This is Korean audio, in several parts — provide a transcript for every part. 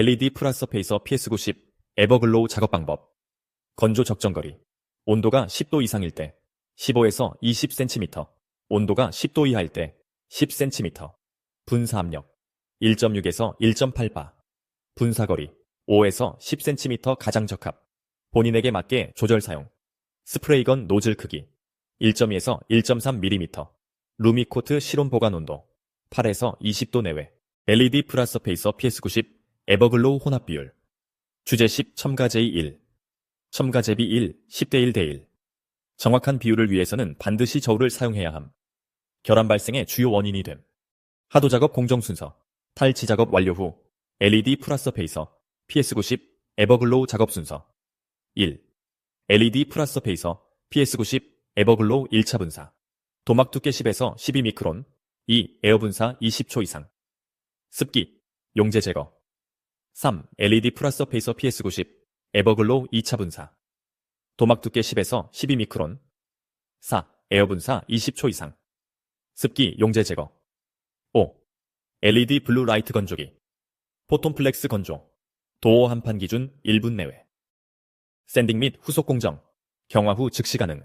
LED 플러스 페이서 PS90 에버글로우 작업 방법. 건조 적정거리. 온도가 10도 이상일 때 15에서 20cm. 온도가 10도 이하일 때 10cm. 분사 압력 1.6에서 1.8바. 분사거리 5에서 10cm 가장 적합. 본인에게 맞게 조절 사용. 스프레이건 노즐 크기 1.2에서 1.3mm. 루미코트 실온 보관 온도 8에서 20도 내외. LED 플러스 페이서 PS90 에버글로우 혼합 비율. 주제 10 첨가제이 1. 첨가제비 1 10대 1 대 1. 정확한 비율을 위해서는 반드시 저울을 사용해야 함. 결함 발생의 주요 원인이 됨. 하도 작업 공정 순서. 탈취 작업 완료 후 LED 플러스 페이서 PS90 에버글로우 작업 순서. 1. LED 플러스 페이서 PS90 에버글로우 1차 분사. 도막 두께 10에서 12 미크론. 2. 에어 분사 20초 이상. 습기, 용재 제거. 3. LED 플러스 페이서 PS90 에버글로우 2차 분사. 도막 두께 10에서 12미크론. 4. 에어 분사 20초 이상. 습기, 용재 제거. 5. LED 블루 라이트 건조기. 포톤플렉스 건조. 도어 한판 기준 1분 내외. 샌딩 및 후속 공정. 경화 후 즉시 가능.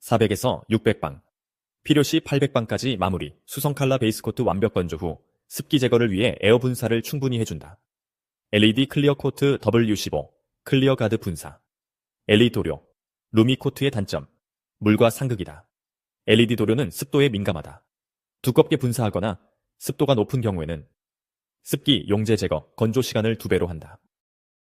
400에서 600방. 필요시 800방까지 마무리. 수성 칼라 베이스 코트 완벽 건조 후 습기 제거를 위해 에어 분사를 충분히 해준다. LED 클리어 코트 W15 클리어 가드 분사. LED 도료. 루미 코트의 단점. 물과 상극이다. LED 도료는 습도에 민감하다. 두껍게 분사하거나 습도가 높은 경우에는 습기, 용재 제거, 건조 시간을 두 배로 한다.